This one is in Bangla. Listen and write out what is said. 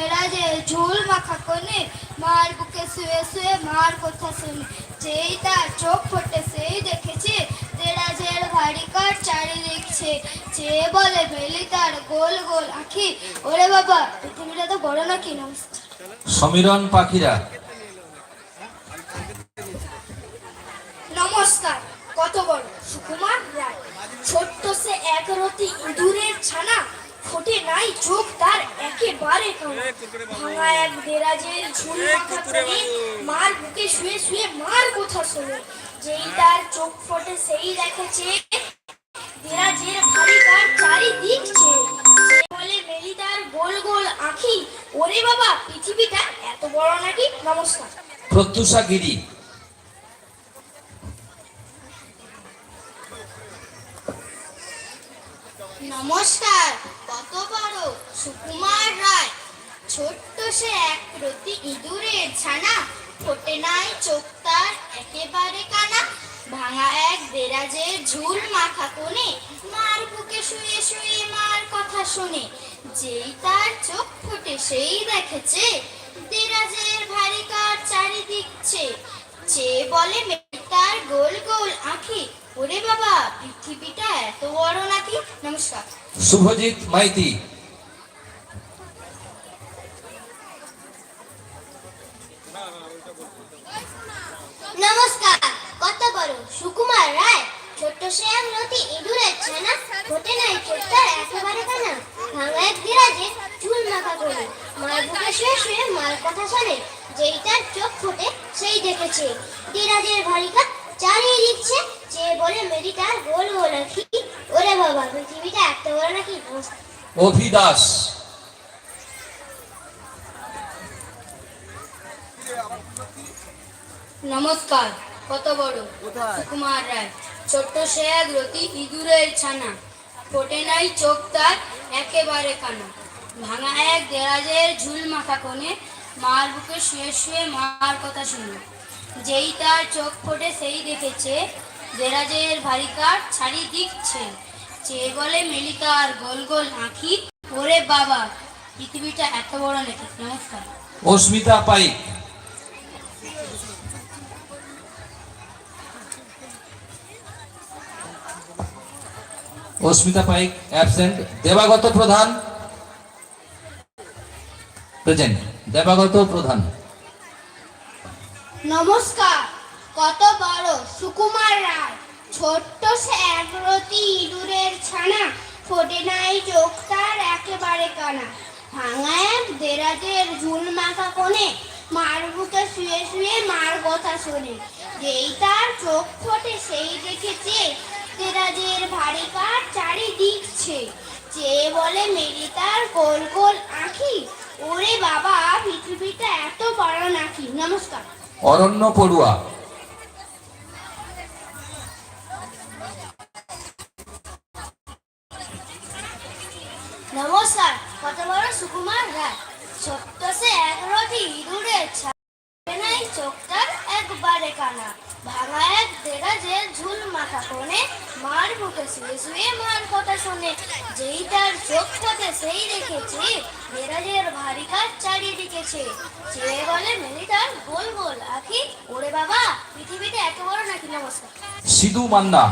দেরাজে ঝুল মাখা কোণে মার বুকে শুয়ে শুয়ে মার কথা শুনে। যেই তার চোখ ফোটে সেই দেখেছে দেরাজের ভারী কাঠ চারিদিক ছে। চেয়ে বলে বেলি তার গোল গোল আখি ওরে বাবা পৃথিবীটা তো বড় নাকি নমস্কার। সমীরণ পাখিরা। নমস্কার কত বড় সুকুমার রায়। ছোট্ট সে একরতি ইঁদুরের ছানা ফোটে নাই চোখ তার কানা ভাঙা এক দেরাজের ঝুল মাথা মার বুকে শুয়ে শুয়ে মার কথা শোনে যেই তার চোখ ফোটে সেই দেখেছে দেরাজের ভারী কার চারিদিক বলে মেলি তার গোল গোল আঁখি ওরে বাবা পৃথিবীটা এত বড় নাকি? নমস্কার। প্রত্যুষা গিরি নমস্কার কত বড়? সুকুমার ছোট্ট সে এক প্রতি ইঁদুরের ছানা। ফোটে নাই চোখ তার, একেবারে কানা। ভাঙা এক দেরাজের ঝুল মাখা কোণে। মার বুকে শুয়ে শুয়ে মার কথা শুনে। যেই তার চোখ ফোটে, সেই দেখেছে। দেরাজের ভারী কার চারিদিক চেয়ে চেয়ে বলে তার গোল গোল আঁখি। ওরে বাবা, পৃথিবীটা এত বড় নাকি? নমস্কার। শুভজিৎ মাইতি। কত বড়? সুকুমার রায়? ছোট্ট নদী ইঁদুরের ছানা? ফোটে নাই চোখটার একেবারে কানা ভাঙা এক বিরাজে চুল মাখা করে মার বুকে শুয়ে শুয়ে মার কথা শোনে। যেই তার চোখ ফোটে সেই দেখেছে। দিরাজের ভারিকা চালিয়ে দিচ্ছে। যে বলে মেরিটার গোল গোল ওরে বাবা পৃথিবীটা এত বড় নাকি অভিদাস। নমস্কার। কত বড়? কুমার রায়। ছোট্ট সে এক রতি ইঁদুরের ছানা। ফোটে নাই চোখ তার একেবারে কানা। ভাঙা এক দেরাজের ঝুল মাখা কোণে মার বুকে শুয়ে শুয়ে মার কথা শুনে। যেই তার চোখ ফোটে সেই দেখেছে দেরাজের ভারী কাঠ ছাড়ি দিচ্ছে চেয়ে বলে মেলিকার গোল গোল আঁখি ওরে বাবা পৃথিবীটা এত বড় নাকি? নমস্কার। অস্মিতা পাইক। অস্মিতা পাইক অ্যাবসেন্ট দেবাগত প্রধান। প্রেজেন্ট দেবাগত প্রধান। নমস্কার, কত বড় সুকুমার রায়। ছোট্ট সে একরতি ইঁদুরের ছানা, ফোটে নাই চোখ তার একেবারে কানা। ভাঙায় দেরাজের ঝুল মাখা কোণে মার বুকে শুয়ে শুয়ে মার কথা শোনে। যেই তার চোখ ফোটে সেই দেখেছে দেরাজের ভারী কাঠ চারিদিক ছে। চেয়ে বলে মেরি তার গোল গোল আঁখি। ওরে বাবা পৃথিবীটা এত বড় নাকি? নমস্কার। অরণ্য পড়ুয়া। নমস্কার কত বড় সুকুমার রায়? ছোট্ট সে এক রটি ইঁদুরের চোখটার একবারে কানা। ভাঙা এক দেরাজে ঝুল মাথা কোণে, মার বুকে মার কথা শুনে। যেই চোখ থাকে সেই দেখেছে দেরাজের ভারী কাজ চারিয়ে দিকেছে চেয়ে বলে মেলিটার গোল গোল আখি, ওরে বাবা, পৃথিবীতে এত নাকি নমস্কার? সিধু মান্না